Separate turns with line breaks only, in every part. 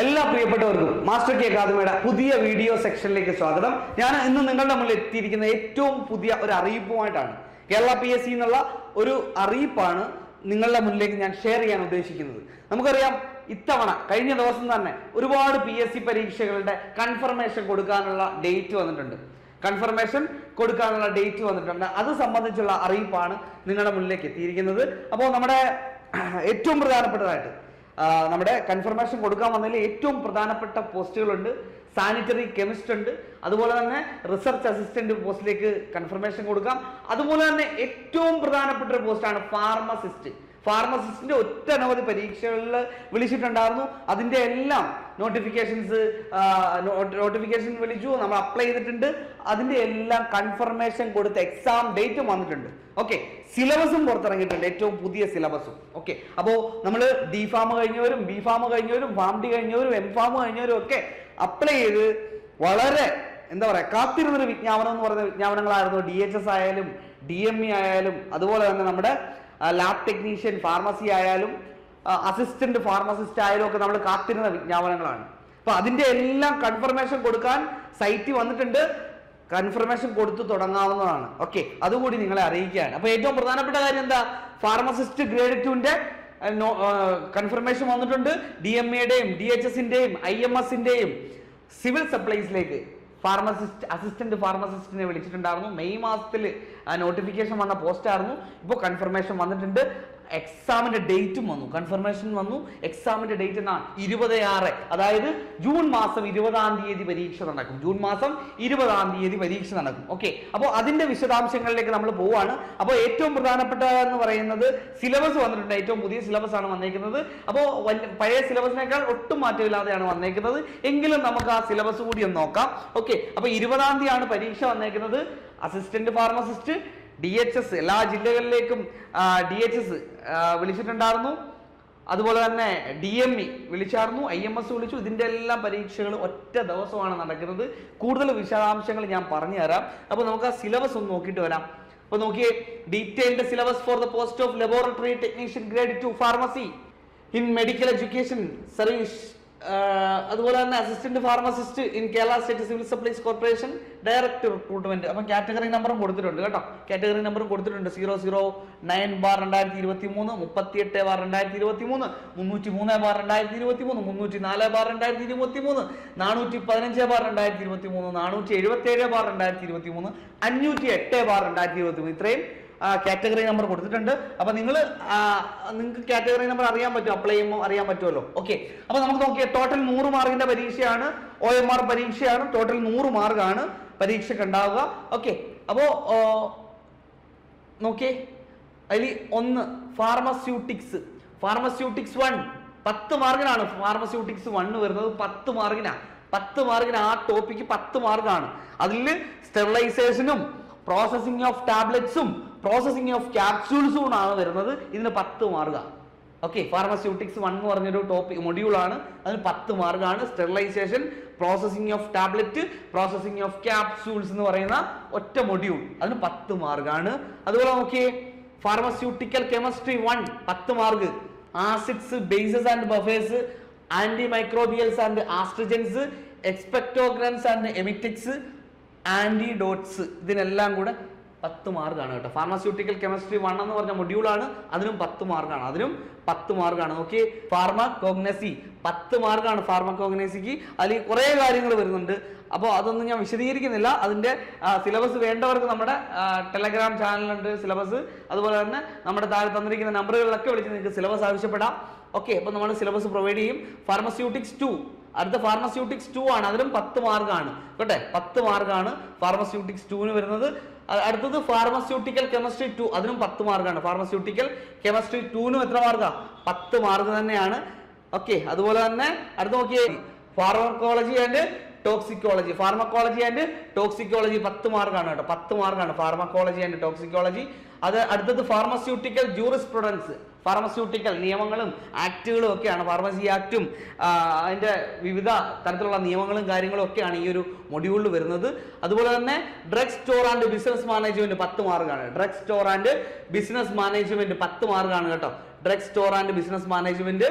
എല്ലാ പ്രിയപ്പെട്ടവർക്കും master K അക്കാദമിയുടെ പുതിയ വീഡിയോ സെക്ഷനിലേക്ക് സ്വാഗതം. ഞാൻ ഇന്ന് നിങ്ങളുടെ മുന്നിൽ എത്തിയിരിക്കുന്ന ഏറ്റവും പുതിയ ഒരു അറിയിപ്പുമായിട്ടാണ് കേരള പി എസ് സി എന്നുള്ള ഒരു അറിയിപ്പാണ് നിങ്ങളുടെ മുന്നിലേക്ക് ഞാൻ ഷെയർ ചെയ്യാൻ ഉദ്ദേശിക്കുന്നത്. നമുക്കറിയാം ഇത്തവണ കഴിഞ്ഞ ദിവസം തന്നെ ഒരുപാട് പി എസ് സി പരീക്ഷകളുടെ കൺഫർമേഷൻ കൊടുക്കാനുള്ള ഡേറ്റ് വന്നിട്ടുണ്ട്. കൺഫർമേഷൻ കൊടുക്കാനുള്ള ഡേറ്റ് വന്നിട്ടുണ്ട്. അത് സംബന്ധിച്ചുള്ള അറിയിപ്പാണ് നിങ്ങളുടെ മുന്നിലേക്ക് എത്തിയിരിക്കുന്നത്. അപ്പോൾ നമ്മുടെ ഏറ്റവും പ്രധാനപ്പെട്ടതായിട്ട് നമ്മുടെ കൺഫർമേഷൻ കൊടുക്കാൻ വന്നതിൽ ഏറ്റവും പ്രധാനപ്പെട്ട പോസ്റ്റുകളുണ്ട്. സാനിറ്ററി കെമിസ്റ്റ് ഉണ്ട്. അതുപോലെ തന്നെ റിസർച്ച് അസിസ്റ്റന്റ് പോസ്റ്റിലേക്ക് കൺഫർമേഷൻ കൊടുക്കാം. അതുപോലെ തന്നെ ഏറ്റവും പ്രധാനപ്പെട്ട ഒരു പോസ്റ്റാണ് ഫാർമസിസ്റ്റ് ഫാർമസിസ്റ്റിന്റെ ഒറ്റനവധി പരീക്ഷകളിൽ വിളിച്ചിട്ടുണ്ടായിരുന്നു. അതിന്റെ എല്ലാം നോട്ടിഫിക്കേഷൻസ് നോട്ടിഫിക്കേഷൻ വിളിച്ചു. നമ്മൾ അപ്ലൈ ചെയ്തിട്ടുണ്ട്. അതിന്റെ എല്ലാം കൺഫർമേഷൻ കൊടുത്ത എക്സാം ഡേറ്റും വന്നിട്ടുണ്ട്. ഓക്കെ സിലബസും പുറത്തിറങ്ങിയിട്ടുണ്ട്. ഏറ്റവും പുതിയ സിലബസും ഓക്കെ അപ്പോൾ നമ്മൾ ഡി ഫാം കഴിഞ്ഞവരും ബി ഫാം കഴിഞ്ഞവരും ഫാം ഡി കഴിഞ്ഞവരും എം ഫാം കഴിഞ്ഞവരും ഒക്കെ അപ്ലൈ ചെയ്ത് വളരെ എന്താ പറയുക കാത്തിരുന്നൊരു വിജ്ഞാപനം എന്ന് പറയുന്ന വിജ്ഞാപനങ്ങളായിരുന്നു. ഡി എച്ച് എസ് ആയാലും ഡി എം ഇ ആയാലും അതുപോലെ തന്നെ നമ്മുടെ ലാബ് ടെക്നീഷ്യൻ ഫാർമസി ആയാലും അസിസ്റ്റന്റ് ഫാർമസിസ്റ്റ് ആയാലും ഒക്കെ നമ്മൾ കാത്തിരുന്ന വിജ്ഞാപനങ്ങളാണ്. അപ്പൊ അതിന്റെ എല്ലാം കൺഫർമേഷൻ കൊടുക്കാൻ സൈറ്റ് വന്നിട്ടുണ്ട്. കൺഫർമേഷൻ കൊടുത്തു തുടങ്ങാവുന്നതാണ്. ഓക്കെ അതുകൂടി നിങ്ങളെ അറിയിക്കുകയാണ്. അപ്പൊ ഏറ്റവും പ്രധാനപ്പെട്ട കാര്യം എന്താ? ഫാർമസിസ്റ്റ് ഗ്രേഡ് ടുവിന്റെ കൺഫർമേഷൻ വന്നിട്ടുണ്ട്. ഡി എം എയുടെയും ഡി എച്ച് എസിന്റെയും ഐ എം എസിന്റെയും സിവിൽ സപ്ലൈസിലേക്ക് ഫാർമസിസ്റ്റ് അസിസ്റ്റന്റ് ഫാർമസിസ്റ്റിനെ വിളിച്ചിട്ടുണ്ടായിരുന്നു. മെയ് മാസത്തിൽ നോട്ടിഫിക്കേഷൻ വന്ന പോസ്റ്റ് ആയിരുന്നു. ഇപ്പോൾ കൺഫർമേഷൻ വന്നിട്ടുണ്ട്. എക്സാമിന്റെ ഡേറ്റും വന്നു. കൺഫർമേഷൻ വന്നു. എക്സാമിന്റെ ഡേറ്റ് എന്നാ ഇരുപത് ആറ് അതായത് ജൂൺ മാസം ഇരുപതാം തീയതി പരീക്ഷ നടക്കും. ജൂൺ മാസം ഇരുപതാം തീയതി പരീക്ഷ നടക്കും. ഓക്കെ അപ്പോൾ അതിന്റെ വിശദാംശങ്ങളിലേക്ക് നമ്മൾ പോവാണ്. അപ്പോൾ ഏറ്റവും പ്രധാനപ്പെട്ട എന്ന് പറയുന്നത് സിലബസ് വന്നിട്ടുണ്ട്. ഏറ്റവും പുതിയ സിലബസ് ആണ് വന്നേക്കുന്നത്. അപ്പോൾ പഴയ സിലബസിനേക്കാൾ ഒട്ടും മാറ്റമില്ലാതെയാണ് വന്നേക്കുന്നത്. എങ്കിലും നമുക്ക് ആ സിലബസ് കൂടി ഒന്ന് നോക്കാം. ഓക്കെ അപ്പോൾ ഇരുപതാം തീയതിയാണ് പരീക്ഷ വന്നേക്കുന്നത്. Assistant pharmacist D H S എല്ലാ ജില്ലകളിലേക്കും ഡി എച്ച് എസ് വിളിച്ചിട്ടുണ്ടായിരുന്നു. അതുപോലെ തന്നെ ഡി എം ഇ വിളിച്ചായിരുന്നു. ഐ എം എസ് വിളിച്ചു. ഇതിന്റെ എല്ലാം പരീക്ഷകൾ ഒറ്റ ദിവസമാണ് നടക്കുന്നത്. കൂടുതൽ വിശദാംശങ്ങൾ ഞാൻ പറഞ്ഞു തരാം അപ്പോൾ നമുക്ക് ആ സിലബസ് ഒന്ന് നോക്കിയിട്ട് വരാം. അപ്പോൾ നോക്കിയേ detailed syllabus for the post of laboratory technician grade two pharmacy in medical education service അതുപോലെ തന്നെ assistant pharmacist in Kerala state civil supplies corporation direct recruitment അപ്പം കാറ്റഗറി നമ്പറും കൊടുത്തിട്ടുണ്ട് കേട്ടോ. കാറ്റഗറി നമ്പറും കൊടുത്തിട്ടുണ്ട്. സീറോ സീറോ നയൻ ബാർ രണ്ടായിരത്തി ഇരുപത്തി മൂന്ന് മുപ്പത്തി എട്ട് ബാർ രണ്ടായിരത്തി ഇരുപത്തി മൂന്ന് മുന്നൂറ്റി മൂന്ന് ബാർ രണ്ടായിരത്തി ഇരുപത്തി മൂന്ന് മുന്നൂറ്റി നാല് ബാർ രണ്ടായിരത്തി ഇരുപത്തി മൂന്ന് നാനൂറ്റി പതിനഞ്ച് ബാർ രണ്ടായിരത്തി ഇരുപത്തി മൂന്ന് നാനൂറ്റി എഴുപത്തി ഏഴ് ബാർ രണ്ടായിരത്തി ഇരുപത്തി മൂന്ന് അഞ്ഞൂറ്റി എട്ട് ബാർ രണ്ടായിരത്തി ഇരുപത്തി മൂന്ന് ഇത്രയും കാറ്റഗറി നമ്പർ കൊടുത്തിട്ടുണ്ട്. അപ്പൊ നിങ്ങൾ നിങ്ങൾക്ക് കാറ്റഗറി നമ്പർ അറിയാൻ പറ്റും അപ്ലൈ ചെയ്യുമ്പോൾ അറിയാൻ പറ്റുമല്ലോ? ഓക്കെ അപ്പൊ നമുക്ക് നോക്കിയാൽ ടോട്ടൽ നൂറ് മാർക്കിന്റെ പരീക്ഷയാണ്. ഒ എം ആർ പരീക്ഷയാണ്. ടോട്ടൽ നൂറ് മാർക്കാണ് പരീക്ഷയ്ക്ക് ഉണ്ടാവുക. ഓക്കെ അപ്പോ നോക്കിയേ. അതിൽ ഒന്ന് ഫാർമസ്യൂട്ടിക്സ് ഫാർമസ്യൂട്ടിക്സ് വൺ പത്ത് മാർക്കിനാണ് ഫാർമസ്യൂട്ടിക്സ് വണ്ണ് വരുന്നത് പത്ത് മാർക്കിനാണ് പത്ത് മാർക്കിന് ആ ടോപ്പിക്ക് പത്ത് മാർക്കാണ് അതിൽ സ്റ്റെറിലൈസേഷനും പ്രോസസിങ് ഓഫ് ടാബ്ലറ്റ്സും പ്രോസസ്സിംഗ് ഓഫ് ക്യാപ്സ്യൂൾസും ആണ് വരുന്നത്. ഇതിന് പത്ത് മാർക്കാണ് ഓക്കെ ഫാർമസ്യൂട്ടിക്സ് വൺ എന്ന് പറഞ്ഞൊരു ടോപ്പിക് മൊഡ്യൂളാണ് അതിന് പത്ത് മാർക്കാണ് sterilization processing of tablet processing of capsules എന്ന് പറയുന്ന ഒറ്റ മൊഡ്യൂൾ അതിന് പത്ത് മാർക്കാണ് അതുപോലെ നോക്കിയേ ഫാർമസ്യൂട്ടിക്കൽ കെമിസ്ട്രി വൺ പത്ത് mark acids bases and buffers antimicrobials and astringents expectorants and emetics antidotes ഇതിനെല്ലാം കൂടെ പത്ത് മാർക്കാണ് കേട്ടോ. ഫാർമസ്യൂട്ടിക്കൽ കെമിസ്ട്രി വൺ എന്ന് പറഞ്ഞ മൊഡ്യൂളാണ് അതിനും പത്ത് മാർക്കാണ് അതിനും പത്ത് മാർക്കാണ് ഓക്കെ ഫാർമ കോഗ്നസി പത്ത് മാർക്കാണ് ഫാർമകോഗ്നസിക്ക് അതിൽ കുറേ കാര്യങ്ങൾ വരുന്നുണ്ട്. അപ്പോൾ അതൊന്നും ഞാൻ വിശദീകരിക്കുന്നില്ല. അതിന്റെ സിലബസ് വേണ്ടവർക്ക് നമ്മുടെ ടെലഗ്രാം ചാനലുണ്ട് സിലബസ് അതുപോലെ തന്നെ നമ്മുടെ താഴെ തന്നിരിക്കുന്ന നമ്പറുകളിലൊക്കെ വിളിച്ച് നിങ്ങൾക്ക് സിലബസ് ആവശ്യപ്പെടാം. ഓക്കെ അപ്പോൾ നമ്മൾ സിലബസ് പ്രൊവൈഡ് ചെയ്യും. ഫാർമസ്യൂട്ടിക്സ് ടു അടുത്ത ഫാർമസ്യൂട്ടിക്സ് ടു ആണ്. അതിലും പത്ത് മാർക്കാണ് കേട്ടെ? പത്ത് മാർക്കാണ് ഫാർമസ്യൂട്ടിക്സ് ടുവിന് വരുന്നത്. അടുത്തത് ഫാർമസ്യൂട്ടിക്കൽ കെമിസ്ട്രി ടു അതിനും പത്ത് മാർക്കാണ് ഫാർമസ്യൂട്ടിക്കൽ കെമിസ്ട്രി ടുവിനും എത്ര മാർക്കാ പത്ത് മാർക്ക് തന്നെയാണ്. ഓക്കെ അതുപോലെ തന്നെ അടുത്ത് നോക്കിയേ. Pharmacology and toxicology pharmacology and toxicology പത്ത് മാർക്കാണ് കേട്ടോ. പത്ത് മാർക്കാണ് ഫാർമക്കോളജി ആൻഡ് ടോക്സിക്കോളജി അത് അടുത്തത് ഫാർമസ്യൂട്ടിക്കൽ ജൂറിസ്പ്രുഡൻസ് ഫാർമസ്യൂട്ടിക്കൽ നിയമങ്ങളും ആക്ടുകളും ഒക്കെയാണ്. ഫാർമസി ആക്ടും അതിന്റെ വിവിധ തരത്തിലുള്ള നിയമങ്ങളും കാര്യങ്ങളും ഒക്കെയാണ് ഈ ഒരു മൊഡ്യൂളിൽ വരുന്നത്. അതുപോലെ തന്നെ drug store and business management പത്ത് മാർക്കാണ്. Drug store and business management പത്ത് മാർക്കാണ് കേട്ടോ. Drug store and business management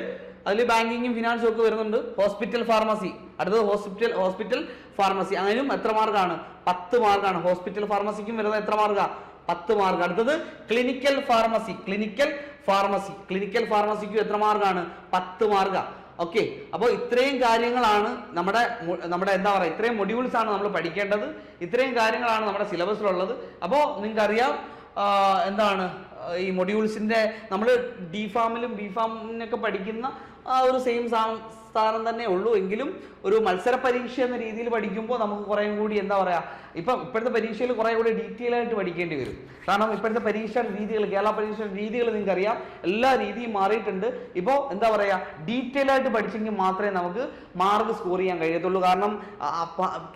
അതിൽ ബാങ്കിങ്ങും ഫിനാൻസും ഒക്കെ വരുന്നുണ്ട്. Hospital pharmacy. അടുത്തത് ഹോസ്പിറ്റൽ ഹോസ്പിറ്റൽ ഫാർമസി. അതിനും എത്ര മാർക്കാണ്? പത്ത് മാർക്കാണ്. ഹോസ്പിറ്റൽ ഫാർമസിക്കും വരുന്നത് എത്ര മാർക്കാണ് പത്ത് മാർക്ക്. അടുത്തത് clinical pharmacy. Clinical pharmacy. Clinical ഫാർമസിക്കും എത്ര മാർക്കാണ്? പത്ത് മാർക്കാ. ഓക്കെ. അപ്പോൾ ഇത്രയും കാര്യങ്ങളാണ് നമ്മുടെ നമ്മുടെ എന്താ പറയുക ഇത്രയും മൊഡ്യൂൾസ് ആണ് നമ്മൾ പഠിക്കേണ്ടത്. ഇത്രയും കാര്യങ്ങളാണ് നമ്മുടെ സിലബസിലുള്ളത്. അപ്പോൾ നിങ്ങൾക്കറിയാം എന്താണ് ഈ മൊഡ്യൂൾസിന്റെ നമ്മൾ ഡി ഫാമിലും ബി ഫാമിനൊക്കെ പഠിക്കുന്ന ആ ഒരു സെയിം സ്ഥാനം തന്നെ ഉള്ളൂ. എങ്കിലും ഒരു മത്സര പരീക്ഷ എന്ന രീതിയിൽ പഠിക്കുമ്പോൾ നമുക്ക് കുറേ കൂടി എന്താ പറയുക ഇപ്പം ഇപ്പോഴത്തെ പരീക്ഷയിൽ കുറേ കൂടി ഡീറ്റെയിൽ ആയിട്ട് പഠിക്കേണ്ടി വരും. കാരണം ഇപ്പോഴത്തെ പരീക്ഷാ രീതികൾ കേരള പരീക്ഷാ രീതികൾ നിങ്ങൾക്ക് അറിയാം എല്ലാ രീതിയും മാറിയിട്ടുണ്ട്. ഇപ്പോൾ എന്താ പറയുക ഡീറ്റെയിൽ ആയിട്ട് പഠിച്ചെങ്കിൽ മാത്രമേ നമുക്ക് മാർക്ക് സ്കോർ ചെയ്യാൻ കഴിയത്തുള്ളൂ. കാരണം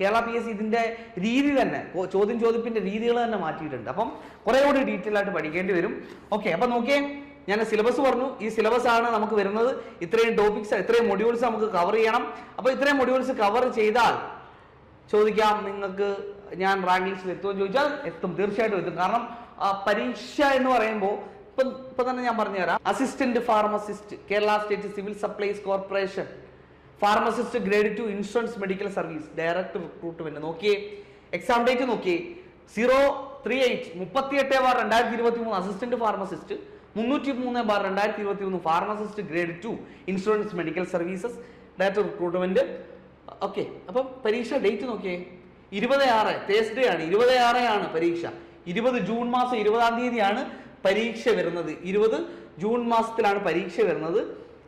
കേരള പി എസ് ഇതിന്റെ രീതി തന്നെ ചോദ്യം ചോദിപ്പിന്റെ രീതികൾ തന്നെ മാറ്റിയിട്ടുണ്ട്. അപ്പം കുറേ കൂടി ഡീറ്റെയിൽ ആയിട്ട് പഠിക്കേണ്ടി വരും. ഓക്കെ അപ്പം നോക്കിയേ ഞാൻ സിലബസ് പറഞ്ഞു. ഈ സിലബസ് ആണ് നമുക്ക് വരുന്നത്. ഇത്രയും ടോപ്പിക്സ് ഇത്രയും മൊഡ്യൂൾസ് നമുക്ക് കവർ ചെയ്യണം. അപ്പോൾ ഇത്രയും മൊഡ്യൂൾസ് കവർ ചെയ്താൽ ചോദിക്കാം നിങ്ങൾക്ക് ഞാൻ റാങ്ക് ലിസ്റ്റിൽ എത്തുമെന്ന് ചോദിച്ചാൽ എത്തും തീർച്ചയായിട്ടും എത്തും. കാരണം പരീക്ഷ എന്ന് പറയുമ്പോൾ ഇപ്പം ഇപ്പം തന്നെ ഞാൻ പറഞ്ഞുതരാം. Assistant pharmacist Kerala state civil supplies corporation pharmacist grade two insurance medical service direct recruitment നോക്കിയേ എക്സാം ഡേറ്റ് നോക്കിയേ. സീറോ ത്രീ എയ്റ്റ് മുപ്പത്തി എട്ട് ബാർ രണ്ടായിരത്തി ഇരുപത്തി മൂന്ന് അസിസ്റ്റന്റ് ഫാർമസിസ്റ്റ് മുന്നൂറ്റി മൂന്ന് ബാർ രണ്ടായിരത്തി ഇരുപത്തി മൂന്ന് pharmacist grade two insurance medical services director recruitment okay അപ്പം പരീക്ഷ ഡേറ്റ് നോക്കിയേ. ഇരുപത് ആറ് തേഴ്സ്ഡേ ആണ്. ഇരുപത് ആറ് ആണ് പരീക്ഷ. ഇരുപത് ജൂൺ മാസം ഇരുപതാം തീയതിയാണ് പരീക്ഷ വരുന്നത്. ഇരുപത് ജൂൺ മാസത്തിലാണ് പരീക്ഷ വരുന്നത്.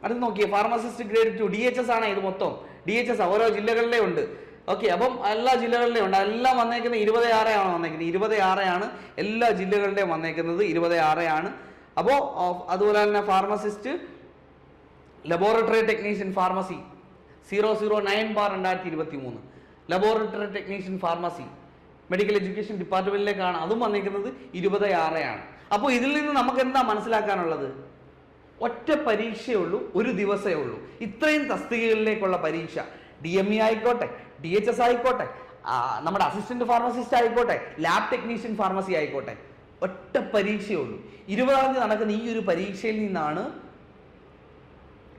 അടുത്ത് നോക്കിയേ pharmacist grade two D H S ആണ് ഇത് മൊത്തം. ഡി എച്ച് എസ് ഓരോ ജില്ലകളിലെ ഉണ്ട്. ഓക്കെ അപ്പം എല്ലാ ജില്ലകളിലെയും ഉണ്ട്. എല്ലാം വന്നേക്കുന്നത് ഇരുപത് ആറ് ആണ് വന്നേക്കുന്നത്. ഇരുപത് ആറ് ആണ് എല്ലാ ജില്ലകളിലെയും വന്നേക്കുന്നത്. ഇരുപത് ആറ് ആണ്. അപ്പോൾ അതുപോലെ തന്നെ pharmacist laboratory technician pharmacy zero zero nine bar രണ്ടായിരത്തി ഇരുപത്തി മൂന്ന് laboratory technician pharmacy medical education ഡിപ്പാർട്ട്മെന്റിലേക്കാണ് അതും വന്നിരിക്കുന്നത് ഇരുപത് ആറെയാണ് അപ്പോൾ ഇതിൽ നിന്ന് നമുക്ക് എന്താ മനസ്സിലാക്കാനുള്ളത്? ഒറ്റ പരീക്ഷയേ ഉള്ളൂ ഒരു ദിവസമേ ഉള്ളൂ. ഇത്രയും തസ്തികകളിലേക്കുള്ള പരീക്ഷ. ഡി എം ഇ ആയിക്കോട്ടെ ഡി എച്ച് എസ് ആയിക്കോട്ടെ നമ്മുടെ അസിസ്റ്റന്റ് ഫാർമസിസ്റ്റ് ആയിക്കോട്ടെ ലാബ് ടെക്നീഷ്യൻ ഫാർമസി ആയിക്കോട്ടെ. ഒറ്റ പരീക്ഷയേ ഉള്ളൂ. ഇരുപതാം തീയതി നടക്കുന്ന ഈ ഒരു പരീക്ഷയിൽ നിന്നാണ്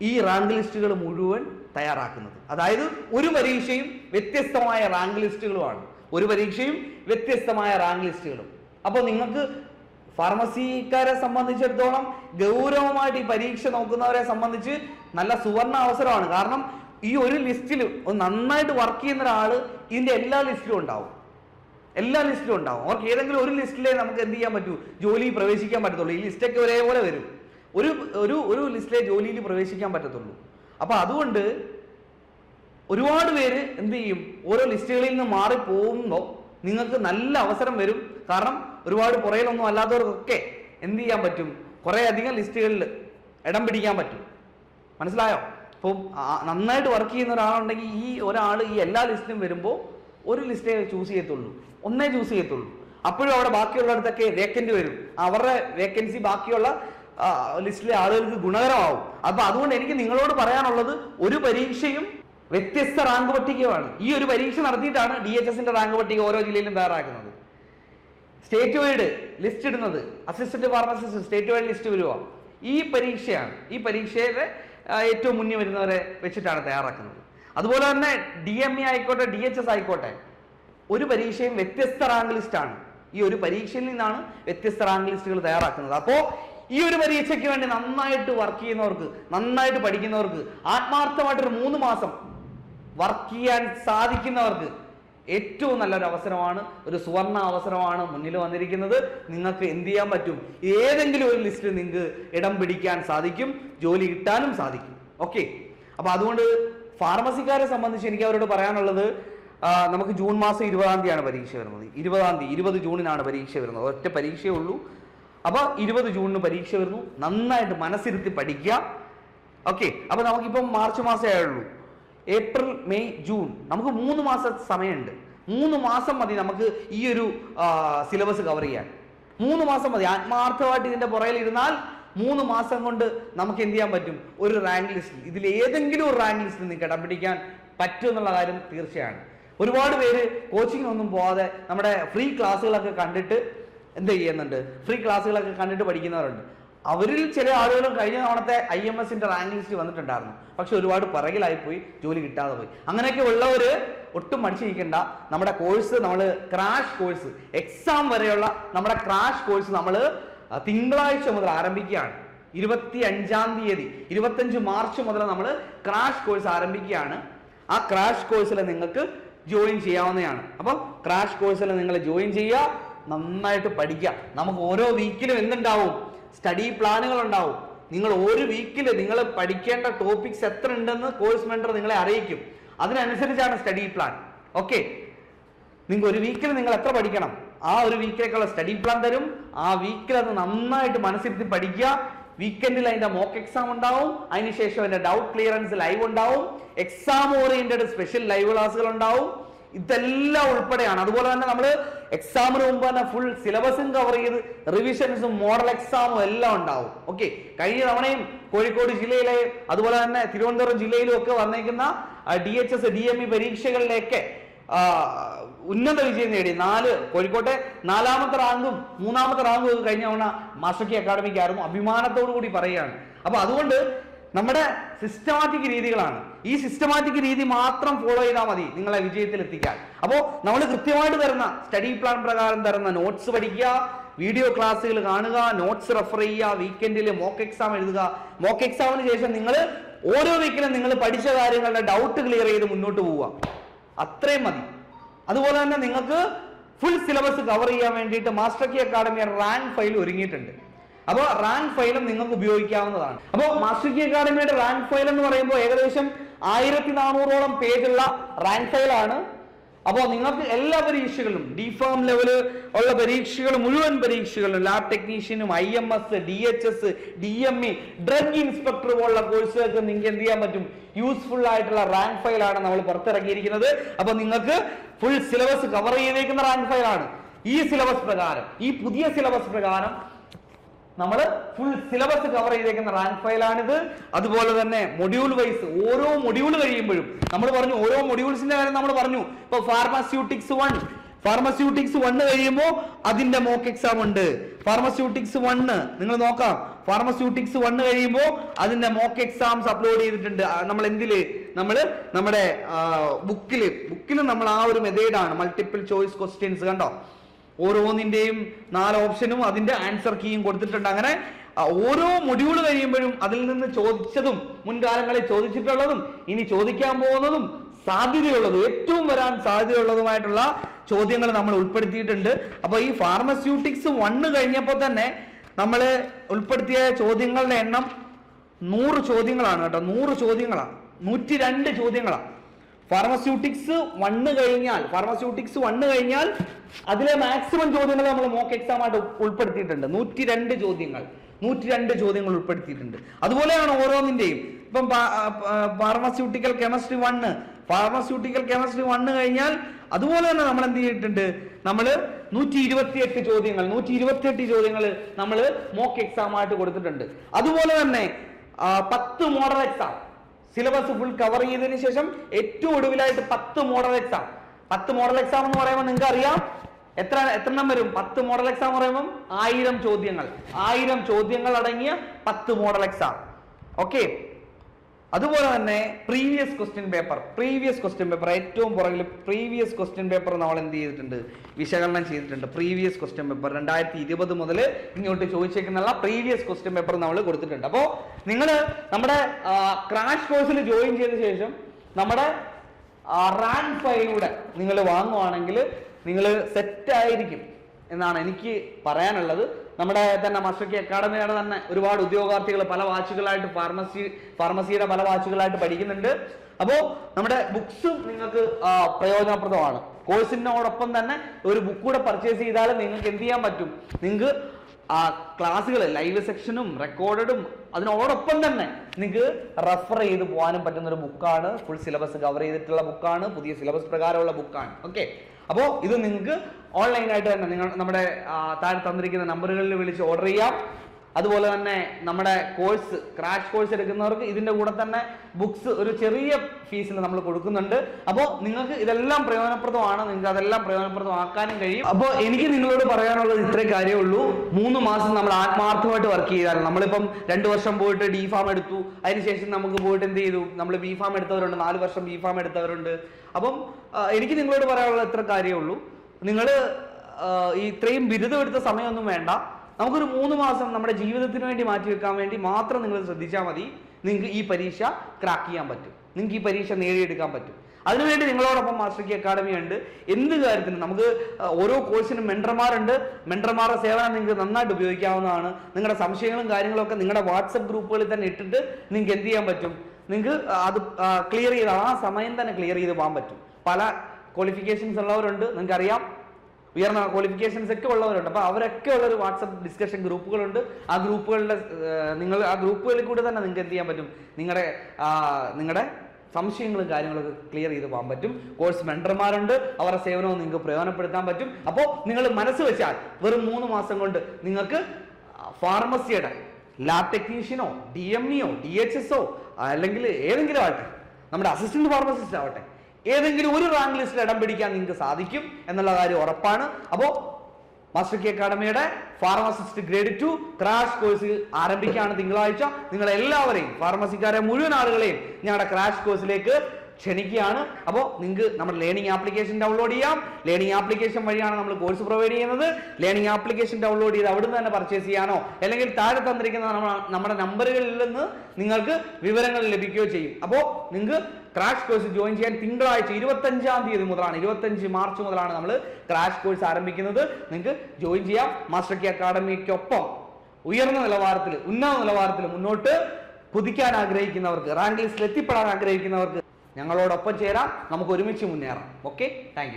ഈ റാങ്ക് ലിസ്റ്റുകൾ മുഴുവൻ തയ്യാറാക്കുന്നത്. അതായത് ഒരു പരീക്ഷയും വ്യത്യസ്തമായ റാങ്ക് ലിസ്റ്റുകളുമാണ്. ഒരു പരീക്ഷയും വ്യത്യസ്തമായ റാങ്ക് ലിസ്റ്റുകളും. അപ്പോൾ നിങ്ങൾക്ക് ഫാർമസിക്കാരെ സംബന്ധിച്ചിടത്തോളം ഗൗരവമായിട്ട് ഈ പരീക്ഷ നോക്കുന്നവരെ സംബന്ധിച്ച് നല്ല സുവർണ അവസരമാണ്. കാരണം ഈ ഒരു ലിസ്റ്റിൽ നന്നായിട്ട് വർക്ക് ചെയ്യുന്ന ഒരാൾ ഇതിന്റെ എല്ലാ ലിസ്റ്റിലും ഉണ്ടാവും. എല്ലാ ലിസ്റ്റിലും ഉണ്ടാവും. അവർക്ക് ഏതെങ്കിലും ഒരു ലിസ്റ്റിലേ നമുക്ക് എന്ത് ചെയ്യാൻ പറ്റൂ? ജോലിയിൽ പ്രവേശിക്കാൻ പറ്റത്തുള്ളൂ. ഈ ലിസ്റ്റൊക്കെ ഒരേപോലെ വരും. ഒരു ഒരു ഒരു ലിസ്റ്റിലെ ജോലിയിൽ പ്രവേശിക്കാൻ പറ്റത്തുള്ളൂ. അപ്പൊ അതുകൊണ്ട് ഒരുപാട് പേര് എന്ത് ചെയ്യും? ഓരോ ലിസ്റ്റുകളിൽ നിന്ന് മാറി പോകുമ്പോൾ നിങ്ങൾക്ക് നല്ല അവസരം വരും. കാരണം ഒരുപാട് പുറയിലൊന്നും അല്ലാത്തവർക്കൊക്കെ എന്ത് ചെയ്യാൻ പറ്റും? കുറേ അധികം ലിസ്റ്റുകളിൽ ഇടം പിടിക്കാൻ പറ്റും. മനസ്സിലായോ? ഇപ്പം നന്നായിട്ട് വർക്ക് ചെയ്യുന്ന ഒരാളുണ്ടെങ്കിൽ ഈ ഒരാൾ ഈ എല്ലാ ലിസ്റ്റിലും വരുമ്പോൾ ഒരു ലിസ്റ്റേ ചൂസ് ചെയ്യത്തുള്ളൂ. ഒന്നേ ചൂസ് ചെയ്യത്തുള്ളൂ അപ്പോഴും അവിടെ ബാക്കിയുള്ളിടത്തൊക്കെ വേക്കന്റ് വരും. അവരുടെ വേക്കൻസി ബാക്കിയുള്ള ലിസ്റ്റിലെ ആളുകൾക്ക് ഗുണകരമാവും. അപ്പൊ അതുകൊണ്ട് എനിക്ക് നിങ്ങളോട് പറയാനുള്ളത് ഒരു പരീക്ഷയും വ്യത്യസ്ത റാങ്ക് പട്ടികയാണ് ഈ ഒരു പരീക്ഷ നടത്തിയിട്ടാണ് ഡി എച്ച് എസിന്റെ റാങ്ക് പട്ടിക ഓരോ ജില്ലയിലും തയ്യാറാക്കുന്നത്. സ്റ്റേറ്റ് വൈഡ് ലിസ്റ്റ് ഇടുന്നത് assistant pharmacist state wide list വരുക ഈ പരീക്ഷയാണ്. ഈ പരീക്ഷയുടെ ഏറ്റവും മുന്നിൽ വരുന്നവരെ വെച്ചിട്ടാണ് തയ്യാറാക്കുന്നത്. അതുപോലെ തന്നെ ഡി എം ഇ ആയിക്കോട്ടെ ഡി എച്ച് എസ് ആയിക്കോട്ടെ ഒരു പരീക്ഷയും വ്യത്യസ്ത റാങ്ക് ലിസ്റ്റാണ് ഈ ഒരു പരീക്ഷയിൽ നിന്നാണ് വ്യത്യസ്ത റാങ്ക് ലിസ്റ്റുകൾ തയ്യാറാക്കുന്നത്. അപ്പോൾ ഈ ഒരു പരീക്ഷയ്ക്ക് വേണ്ടി നന്നായിട്ട് വർക്ക് ചെയ്യുന്നവർക്ക് നന്നായിട്ട് പഠിക്കുന്നവർക്ക് ആത്മാർത്ഥമായിട്ടൊരു മൂന്ന് മാസം വർക്ക് ചെയ്യാൻ സാധിക്കുന്നവർക്ക് ഏറ്റവും നല്ലൊരു അവസരമാണ് ഒരു സുവർണ അവസരമാണ് മുന്നിൽ വന്നിരിക്കുന്നത്. നിങ്ങൾക്ക് എന്ത് ചെയ്യാൻ പറ്റും? ഏതെങ്കിലും ഒരു ലിസ്റ്റിൽ നിങ്ങൾക്ക് ഇടം പിടിക്കാൻ സാധിക്കും ജോലി കിട്ടാനും സാധിക്കും. ഓക്കെ അപ്പൊ അതുകൊണ്ട് ഫാർമസിക്കാരെ സംബന്ധിച്ച് എനിക്ക് അവരോട് പറയാനുള്ളത് നമുക്ക് ജൂൺ മാസം ഇരുപതാം തീയതിയാണ് പരീക്ഷ വരുന്നത്. ഇരുപതാം തീയതി ഇരുപത് ജൂണിനാണ് പരീക്ഷ വരുന്നത്. ഒറ്റ പരീക്ഷയേ ഉള്ളൂ. അപ്പോൾ ഇരുപത് ജൂണിന് പരീക്ഷ വരുന്നു. നന്നായിട്ട് മനസ്സിരുത്തി പഠിക്കുക. ഓക്കെ. അപ്പൊ നമുക്കിപ്പം മാർച്ച് മാസമേ ആയുള്ളൂ. April May June. നമുക്ക് മൂന്ന് മാസം സമയമുണ്ട്. മൂന്ന് മാസം മതി നമുക്ക് ഈ ഒരു സിലബസ് കവർ ചെയ്യാൻ. മൂന്ന് മാസം മതി. ആത്മാർത്ഥമായിട്ട് ഇതിന്റെ പുറകിൽ ഇരുന്നാൽ മൂന്ന് മാസം കൊണ്ട് നമുക്ക് എന്ത് ചെയ്യാൻ പറ്റും? ഒരു റാങ്ക് ലിസ്റ്റിൽ ഇതിൽ ഏതെങ്കിലും ഒരു റാങ്ക് ലിസ്റ്റിൽ നിങ്ങൾക്ക് ഇടം പിടിക്കാൻ പറ്റും എന്നുള്ള കാര്യം തീർച്ചയാണ്. ഒരുപാട് പേര് കോച്ചിങ്ങിനൊന്നും പോവാതെ നമ്മുടെ ഫ്രീ ക്ലാസ്സുകളൊക്കെ കണ്ടിട്ട് എന്ത് ചെയ്യുന്നുണ്ട്? ഫ്രീ ക്ലാസ്സുകളൊക്കെ കണ്ടിട്ട് പഠിക്കുന്നവരുണ്ട്. അവരിൽ ചില ആളുകളും കഴിഞ്ഞ തവണത്തെ ഐ എം എസിന്റെ റാങ്ക് ലിസ്റ്റ് വന്നിട്ടുണ്ടായിരുന്നു. പക്ഷെ ഒരുപാട് പിറകിലായി പോയി ജോലി കിട്ടാതെ പോയി. അങ്ങനെയൊക്കെ ഉള്ളവർ ഒട്ടും മടിച്ചിരിക്കേണ്ട നമ്മുടെ കോഴ്സ് നമ്മൾ ക്രാഷ് കോഴ്സ് എക്സാം വരെയുള്ള നമ്മുടെ ക്രാഷ് കോഴ്സ് നമ്മൾ തിങ്കളാഴ്ച മുതൽ ആരംഭിക്കുകയാണ്. ഇരുപത്തി അഞ്ചാം തീയതി ഇരുപത്തഞ്ച് മാർച്ച് മുതൽ നമ്മൾ ക്രാഷ് കോഴ്സ് ആരംഭിക്കുകയാണ്. ആ ക്രാഷ് കോഴ്സിൽ നിങ്ങൾക്ക് ജോയിൻ ചെയ്യാവുന്നതാണ്. അപ്പം ക്രാഷ് കോഴ്സിൽ നിങ്ങൾ ജോയിൻ ചെയ്യുക നന്നായിട്ട് പഠിക്കുക. നമുക്ക് ഓരോ വീക്കിലും എന്തുണ്ടാവും? സ്റ്റഡി പ്ലാനുകൾ ഉണ്ടാവും. നിങ്ങൾ ഒരു വീക്കിൽ നിങ്ങൾ പഠിക്കേണ്ട ടോപ്പിക്സ് എത്ര ഉണ്ടെന്ന് കോഴ്സ് മെന്റർ നിങ്ങളെ അറിയിക്കും. അതിനനുസരിച്ചാണ് സ്റ്റഡി പ്ലാൻ ഓക്കെ നിങ്ങൾ ഒരു വീക്കിൽ നിങ്ങൾ എത്ര പഠിക്കണം? ആ ഒരു വീക്കിലേക്കുള്ള സ്റ്റഡി പ്ലാൻ തരും. ആ വീക്കിൽ അത് നന്നായിട്ട് മനസ്സിരുത്തി പഠിക്കുക. വീക്കെൻഡിൽ അതിന്റെ മോക്ക് എക്സാം ഉണ്ടാവും. അതിനുശേഷം അതിന്റെ ഡൗട്ട് ക്ലിയറൻസ് ലൈവ് ഉണ്ടാവും. എക്സാം ഓറിയന്റഡ് സ്പെഷ്യൽ ലൈവ് ക്ലാസ്സുകൾ ഉണ്ടാവും. ഇതെല്ലാം ഉൾപ്പെടെയാണ്. അതുപോലെ തന്നെ നമ്മൾ എക്സാമിന് മുമ്പ് തന്നെ ഫുൾ സിലബസും കവർ ചെയ്ത് റിവിഷൻസും മോഡൽ എക്സാമും എല്ലാം ഉണ്ടാവും. ഓക്കെ കഴിഞ്ഞ തവണയും കോഴിക്കോട് ജില്ലയിലെ അതുപോലെ തന്നെ തിരുവനന്തപുരം ജില്ലയിലും ഒക്കെ വന്നിരിക്കുന്ന D H S D M E പരീക്ഷകളിലേക്ക് ആ, ഉന്നത വിജയം നേടി. നാല് കോഴിക്കോട്ടെ നാലാമത്തെ റാങ്കും മൂന്നാമത്തെ റാങ്കും ഒക്കെ കഴിഞ്ഞ തവണ മാസക്കി കി അക്കാഡമിക്കായിരുന്നു അഭിമാനത്തോടു കൂടി പറയുകയാണ്. അപ്പൊ അതുകൊണ്ട് നമ്മുടെ സിസ്റ്റമാറ്റിക് രീതികളാണ്. ഈ സിസ്റ്റമാറ്റിക് രീതി മാത്രം ഫോളോ ചെയ്താൽ മതി നിങ്ങളെ വിജയത്തിൽ എത്തിക്കാൻ. അപ്പോൾ നമ്മൾ കൃത്യമായിട്ട് തരുന്ന സ്റ്റഡി പ്ലാൻ പ്രകാരം തരുന്ന നോട്ട്സ് പഠിക്കുക വീഡിയോ ക്ലാസ്സുകൾ കാണുക നോട്ട്സ് റെഫർ ചെയ്യുക വീക്കെൻഡിൽ മോക്ക് എക്സാം എഴുതുക. മോക്ക് എക്സാമിന് ശേഷം നിങ്ങൾ ഓരോ വീക്കിലും നിങ്ങൾ പഠിച്ച കാര്യങ്ങളുടെ ഡൗട്ട് ക്ലിയർ ചെയ്ത് മുന്നോട്ട് പോവുക. അത്രയും മതി. അതുപോലെ തന്നെ നിങ്ങൾക്ക് ഫുൾ സിലബസ് കവർ ചെയ്യാൻ വേണ്ടിയിട്ട് master key academy rank file ഒരുങ്ങിയിട്ടുണ്ട്. അപ്പോൾ റാങ്ക് ഫയലും നിങ്ങൾക്ക് ഉപയോഗിക്കാവുന്നതാണ്. അപ്പോൾ മാസ്റ്റർ കി അക്കാഡമിയുടെ റാങ്ക് ഫയൽ എന്ന് പറയുമ്പോൾ ഏകദേശം ആയിരത്തി നാനൂറോളം പേജുള്ള റാങ്ക് ഫയലാണ് അപ്പോൾ നിങ്ങൾക്ക് എല്ലാ പരീക്ഷകളും ഡി ഫോം ലെവൽ ഉള്ള പരീക്ഷകൾ മുഴുവൻ പരീക്ഷകളും lab ടെക്നീഷ്യനും I M S D H S D M E drug inspector പോലുള്ള കോഴ്സുകൾക്ക് നിങ്ങൾക്ക് എന്ത് ചെയ്യാൻ പറ്റും? യൂസ്ഫുൾ ആയിട്ടുള്ള റാങ്ക് ഫയലാണ് നമ്മൾ പുറത്തിറക്കിയിരിക്കുന്നത്. അപ്പൊ നിങ്ങൾക്ക് ഫുൾ സിലബസ് കവർ ചെയ്തേക്കുന്ന റാങ്ക് ഫയലാണ് ഈ സിലബസ് പ്രകാരം ഈ പുതിയ സിലബസ് പ്രകാരം നമ്മൾ ഫുൾ സിലബസ് കവർ ചെയ്തേക്കുന്ന റാങ്ക് ഫയലാണിത്. അതുപോലെ തന്നെ മൊഡ്യൂൾ വൈസ് ഓരോ മൊഡ്യൂൾ കഴിയുമ്പോഴും നമ്മൾ പറഞ്ഞു ഓരോ മൊഡ്യൂൾസിന്റെ കാര്യം നമ്മൾ പറഞ്ഞു. ഇപ്പൊ ഫാർമസ്യൂട്ടിക്സ് വൺ ഫാർമസ്യൂട്ടിക്സ് വണ് കഴിയുമ്പോൾ അതിന്റെ മോക്ക് എക്സാം ഉണ്ട്. ഫാർമസ്യൂട്ടിക്സ് വണ്ണ് നിങ്ങൾ നോക്കാം. ഫാർമസ്യൂട്ടിക്സ് വണ്ണ് കഴിയുമ്പോൾ അതിന്റെ മോക്ക് എക്സാംസ് അപ്ലോഡ് ചെയ്തിട്ടുണ്ട്. നമ്മൾ എന്തിൽ? നമ്മൾ നമ്മുടെ ബുക്കിൽ ബുക്കിൽ നമ്മൾ ആ ഒരു മെത്തേഡാണ് മൾട്ടിപ്പിൾ ചോയ്സ് ക്വസ്റ്റ്യൻസ് കണ്ടോ? ഓരോന്നിന്റെയും നാല് ഓപ്ഷനും അതിന്റെ ആൻസർ കീയും കൊടുത്തിട്ടുണ്ട്. അങ്ങനെ ഓരോ മൊഡ്യൂൾ കഴിയുമ്പോഴും അതിൽ നിന്ന് ചോദിച്ചതും മുൻകാലങ്ങളിൽ ചോദിച്ചിട്ടുള്ളതും ഇനി ചോദിക്കാൻ പോകുന്നതും സാധ്യതയുള്ളതും ഏറ്റവും വരാൻ സാധ്യതയുള്ളതുമായിട്ടുള്ള ചോദ്യങ്ങൾ നമ്മൾ ഉൾപ്പെടുത്തിയിട്ടുണ്ട്. അപ്പോൾ ഈ ഫാർമസ്യൂട്ടിക്സ് വണ്ണ് കഴിഞ്ഞപ്പോൾ തന്നെ നമ്മൾ ഉൾപ്പെടുത്തിയ ചോദ്യങ്ങളുടെ എണ്ണം നൂറ് ചോദ്യങ്ങളാണ് കേട്ടോ. നൂറ് ചോദ്യങ്ങളാണ്. നൂറ്റി രണ്ട് ചോദ്യങ്ങളാണ്. ഫാർമസ്യൂട്ടിക്സ് വണ്ണ് കഴിഞ്ഞാൽ ഫാർമസ്യൂട്ടിക്സ് വണ്ണ് കഴിഞ്ഞാൽ അതിലെ മാക്സിമം ചോദ്യങ്ങൾ നമ്മൾ മോക്ക് എക്സാം ആയിട്ട് ഉൾപ്പെടുത്തിയിട്ടുണ്ട്. നൂറ്റി രണ്ട് ചോദ്യങ്ങൾ. നൂറ്റി രണ്ട് ചോദ്യങ്ങൾ ഉൾപ്പെടുത്തിയിട്ടുണ്ട്. അതുപോലെയാണ് ഓരോന്നിന്റെയും. ഇപ്പം pharmaceutical chemistry one. Pharmaceutical chemistry one കഴിഞ്ഞാൽ അതുപോലെ തന്നെ നമ്മൾ എന്ത് ചെയ്തിട്ടുണ്ട്? നമ്മൾ നൂറ്റി ഇരുപത്തിയെട്ട് ചോദ്യങ്ങൾ നൂറ്റി ഇരുപത്തിയെട്ട് ചോദ്യങ്ങൾ നമ്മൾ മോക്ക് എക്സാം ആയിട്ട് കൊടുത്തിട്ടുണ്ട്. അതുപോലെ തന്നെ പത്ത് model exam syllabus full cover ചെയ്തതിനു ശേഷം ഏറ്റവും ഒടുവിലായിട്ട് പത്ത് മോഡൽ എക്സാം പത്ത് മോഡൽ എക്സാം എന്ന് പറയുമ്പോൾ നിങ്ങൾക്ക് അറിയാം എത്ര എത്ര എണ്ണം വരും? പത്ത് മോഡൽ എക്സാം പറയുമ്പോൾ ആയിരം ചോദ്യങ്ങൾ. ആയിരം ചോദ്യങ്ങൾ അടങ്ങിയ പത്ത് മോഡൽ എക്സാം ഓക്കെ അതുപോലെ തന്നെ previous question paper previous question paper ഏറ്റവും പുറകിൽ പ്രീവിയസ് ക്വസ്റ്റ്യൻ പേപ്പർ നമ്മൾ എന്ത് ചെയ്തിട്ടുണ്ട്? വിശകലനം ചെയ്തിട്ടുണ്ട്. പ്രീവിയസ് ക്വസ്റ്റ്യൻ പേപ്പർ രണ്ടായിരത്തി ഇരുപത് മുതൽ ഇങ്ങോട്ട് ചോദിച്ചേക്കുന്നുള്ള പ്രീവിയസ് ക്വസ്റ്റ്യൻ പേപ്പർ നമ്മൾ കൊടുത്തിട്ടുണ്ട്. അപ്പോൾ നിങ്ങൾ നമ്മുടെ ക്രാഷ് കോഴ്സിൽ ജോയിൻ ചെയ്ത ശേഷം നമ്മുടെ റാങ്ക് ഫൈലൂടെ നിങ്ങൾ വാങ്ങുവാണെങ്കിൽ നിങ്ങൾ സെറ്റായിരിക്കും എന്നാണ് എനിക്ക് പറയാനുള്ളത്. നമ്മുടെ തന്നെ മാസ്റ്റർ അക്കാഡമിയുടെ തന്നെ ഒരുപാട് ഉദ്യോഗാർത്ഥികൾ പല വാച്ചുകളായിട്ട് ഫാർമസി ഫാർമസിയുടെ പല വാച്ചുകളായിട്ട് പഠിക്കുന്നുണ്ട്. അപ്പോൾ നമ്മുടെ ബുക്സും നിങ്ങൾക്ക് പ്രയോജനപ്രദമാണ്. കോഴ്സിനോടൊപ്പം തന്നെ ഒരു ബുക്ക് കൂടെ പർച്ചേസ് ചെയ്താൽ നിങ്ങൾക്ക് എന്ത് ചെയ്യാൻ പറ്റും? നിങ്ങൾക്ക് ആ ക്ലാസ്സുകൾ ലൈവ് സെക്ഷനും റെക്കോർഡഡും അതിനോടൊപ്പം തന്നെ നിങ്ങൾക്ക് റെഫർ ചെയ്ത് പോകാനും പറ്റുന്ന ഒരു ബുക്കാണ് ഫുൾ സിലബസ് കവർ ചെയ്തിട്ടുള്ള ബുക്കാണ് പുതിയ സിലബസ് പ്രകാരമുള്ള ബുക്കാണ് ഓക്കെ അപ്പോൾ ഇത് നിങ്ങൾക്ക് ഓൺലൈനായിട്ട് തന്നെ നിങ്ങൾ നമ്മുടെ താഴെ തന്നിരിക്കുന്ന നമ്പറുകളിൽ വിളിച്ച് ഓർഡർ ചെയ്യാം. അതുപോലെ തന്നെ നമ്മുടെ കോഴ്സ് ക്രാഷ് കോഴ്സ് എടുക്കുന്നവർക്ക് ഇതിന്റെ കൂടെ തന്നെ ബുക്സ് ഒരു ചെറിയ ഫീസിൽ നമ്മൾ കൊടുക്കുന്നുണ്ട്. അപ്പോൾ നിങ്ങൾക്ക് ഇതെല്ലാം പ്രയോജനപ്രദമാണ്. നിങ്ങൾക്ക് അതെല്ലാം പ്രയോജനപ്രദമാക്കാനും കഴിയും. അപ്പോൾ എനിക്ക് നിങ്ങളോട് പറയാനുള്ളത് ഇത്രേ കാര്യമേ ഉള്ളൂ മൂന്ന് മാസം നമ്മൾ ആത്മാർത്ഥമായിട്ട് വർക്ക് ചെയ്താൽ നമ്മളിപ്പം രണ്ട് വർഷം പോയിട്ട് ഡി ഫാം എടുത്തു. അതിനുശേഷം നമുക്ക് പോയിട്ട് എന്ത് ചെയ്തു? നമ്മൾ ബി ഫാം എടുത്തവരുണ്ട്. നാല് വർഷം ബി ഫാം എടുത്തവരുണ്ട്. അപ്പം എനിക്ക് നിങ്ങളോട് പറയാനുള്ളത് ഇത്ര കാര്യമേ ഉള്ളൂ നിങ്ങൾ ഇത്രയും ബിരുദം എടുത്ത സമയമൊന്നും വേണ്ട. നമുക്കൊരു മൂന്ന് മാസം നമ്മുടെ ജീവിതത്തിന് വേണ്ടി മാറ്റി വെക്കാൻ വേണ്ടി മാത്രം നിങ്ങൾ ശ്രദ്ധിച്ചാൽ മതി. നിങ്ങൾക്ക് ഈ പരീക്ഷ ക്രാക്ക് ചെയ്യാൻ പറ്റും. നിങ്ങൾക്ക് ഈ പരീക്ഷ നേടിയെടുക്കാൻ പറ്റും. അതിനുവേണ്ടി നിങ്ങളോടൊപ്പം മാസ്റ്റർ കി അക്കാഡമി ഉണ്ട്. എന്ത് കാര്യത്തിനും നമുക്ക് ഓരോ കോഴ്സിനും മെൻഡർമാരുണ്ട് മെൻഡർമാരുടെ സേവനം നിങ്ങൾക്ക് നന്നായിട്ട് ഉപയോഗിക്കാവുന്നതാണ്. നിങ്ങളുടെ സംശയങ്ങളും കാര്യങ്ങളൊക്കെ നിങ്ങളുടെ വാട്സപ്പ് ഗ്രൂപ്പുകളിൽ തന്നെ ഇട്ടിട്ട് നിങ്ങൾക്ക് എന്ത് ചെയ്യാൻ പറ്റും? നിങ്ങൾക്ക് അത് ക്ലിയർ ചെയ്ത് ആ സമയം തന്നെ ക്ലിയർ ചെയ്ത് പോകാൻ പറ്റും. പല ക്വാളിഫിക്കേഷൻസ് ഉള്ളവരുണ്ട്. നിങ്ങൾക്കറിയാം. ഉയർന്ന ക്വാളിഫിക്കേഷൻസ് ഒക്കെ ഉള്ളവരുണ്ട്. അപ്പോൾ അവരൊക്കെ ഉള്ള ഒരു വാട്സപ്പ് ഡിസ്കഷൻ ഗ്രൂപ്പുകളുണ്ട്. ആ ഗ്രൂപ്പുകളുടെ നിങ്ങൾ ആ ഗ്രൂപ്പുകളിൽ കൂടെ തന്നെ നിങ്ങൾക്ക് എന്ത് ചെയ്യാൻ പറ്റും? നിങ്ങളുടെ നിങ്ങളുടെ സംശയങ്ങളും കാര്യങ്ങളൊക്കെ ക്ലിയർ ചെയ്ത് പോകാൻ പറ്റും. കോഴ്സ് മെൻഡർമാരുണ്ട് അവരുടെ സേവനവും നിങ്ങൾക്ക് പ്രയോജനപ്പെടുത്താൻ പറ്റും. അപ്പോൾ നിങ്ങൾ മനസ്സ് വെച്ചാൽ വെറും മൂന്ന് മാസം കൊണ്ട് നിങ്ങൾക്ക് ഫാർമസിയുടെ ലാബ് ടെക്നീഷ്യനോ ഡി എം ഇയോ ഡി എച്ച് എസോ അല്ലെങ്കിൽ ഏതെങ്കിലും ആവട്ടെ നമ്മുടെ അസിസ്റ്റന്റ് ഫാർമസിസ്റ്റ് ആവട്ടെ ഏതെങ്കിലും ഒരു റാങ്ക് ലിസ്റ്റിൽ ഇടം പിടിക്കാൻ നിങ്ങൾക്ക് സാധിക്കും എന്നുള്ള കാര്യം ഉറപ്പാണ്. അപ്പോൾ master K അക്കാഡമിയുടെ pharmacist grade two crash course ആരംഭിക്കുകയാണ് തിങ്കളാഴ്ച. നിങ്ങൾ എല്ലാവരെയും ഫാർമസിക്കാരെ മുഴുവൻ ആളുകളെയും ഞങ്ങളുടെ ക്രാഷ് കോഴ്സിലേക്ക് ക്ഷണിക്കുകയാണ്. അപ്പോൾ നിങ്ങൾക്ക് നമ്മുടെ ലേണിംഗ് ആപ്ലിക്കേഷൻ ഡൗൺലോഡ് ചെയ്യാം. ലേണിംഗ് ആപ്ലിക്കേഷൻ വഴിയാണ് നമ്മൾ കോഴ്സ് പ്രൊവൈഡ് ചെയ്യുന്നത്. ലേണിംഗ് ആപ്ലിക്കേഷൻ ഡൗൺലോഡ് ചെയ്ത് അവിടുന്ന് തന്നെ പർച്ചേസ് ചെയ്യാനോ അല്ലെങ്കിൽ താഴെ തന്നിരിക്കുന്ന നമ്മുടെ നമ്പറുകളിൽ നിന്ന് നിങ്ങൾക്ക് വിവരങ്ങൾ ലഭിക്കുകയോ ചെയ്യും. അപ്പോൾ നിങ്ങൾക്ക് ക്രാഷ് കോഴ്സ് ജോയിൻ ചെയ്യാൻ തിങ്കളാഴ്ച ഇരുപത്തഞ്ചാം തീയതി മുതലാണ് ഇരുപത്തഞ്ച് മാർച്ച് മുതലാണ് നമ്മൾ ക്രാഷ് കോഴ്സ് ആരംഭിക്കുന്നത്. നിങ്ങൾക്ക് ജോയിൻ ചെയ്യാം. മാസ്റ്റർ കെ അക്കാഡമിക്കൊപ്പം ഉയർന്ന നിലവാരത്തിൽ ഉന്നത നിലവാരത്തിൽ മുന്നോട്ട് കുതിക്കാൻ ആഗ്രഹിക്കുന്നവർക്ക് റാങ്ക് ലിസ്റ്റിൽ എത്തിപ്പെടാൻ ആഗ്രഹിക്കുന്നവർക്ക് ഞങ്ങളോടൊപ്പം ചേരാം. നമുക്ക് ഒരുമിച്ച് മുന്നേറാം. Okay thank